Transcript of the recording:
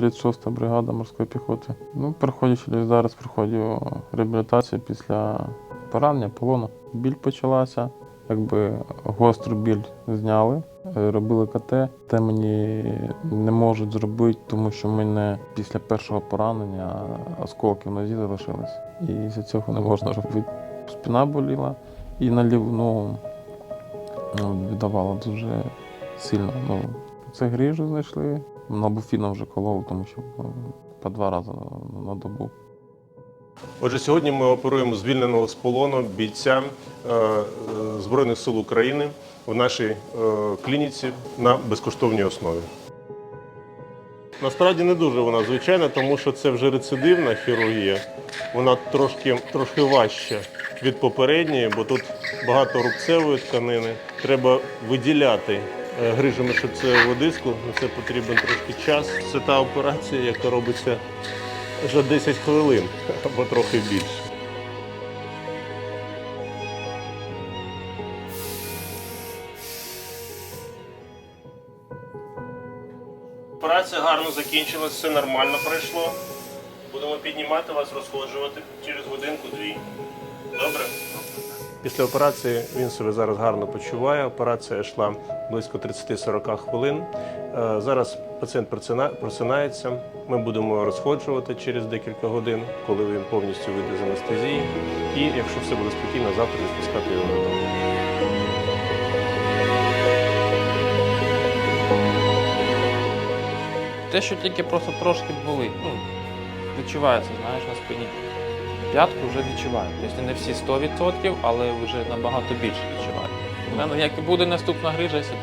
36-та бригада морської піхоти. Ну, проходячи зараз проходжу реабілітацію після поранення, полону. Біль почалася, якби гостру біль зняли, е, робили КТ. Те мені не можуть зробити, тому що в мене після першого поранення осколки в нозі залишились. І з цього не можна робити. Спина боліла і на ліву ногу ну, віддавала дуже сильно. Ну, це грижу знайшли. На буфіна вже колов, тому що ну, по два рази на, добу. Отже, сьогодні ми оперуємо звільненого з полону бійця е, е, Збройних сил України в нашій е, клініці на безкоштовній основі. Насправді не дуже вона звичайна, тому що це вже рецидивна хірургія. Вона трошки, трошки важча від попередньої, бо тут багато рубцевої тканини. Треба виділяти е, грижу мишцевого диску. На це потрібен трошки час. Це та операція, яка робиться за 10 хвилин або трохи більше. Операція гарно закінчилась, все нормально пройшло. Будемо піднімати вас, розходжувати через годинку-дві. Добре? Після операції він себе зараз гарно почуває. Операція йшла близько 30-40 хвилин. Е, Зараз пацієнт просинається. Ми будемо розходжувати через декілька годин, коли він повністю вийде з анестезії. І якщо все буде спокійно, завтра відпускати його. Те, що тільки просто трошки були, ну, відчувається, знаєш, на спині. П'ятку вже відчуваю. Тобто не всі 100%, але вже набагато більше відчуваю. Як буде наступна грижа, я сюди.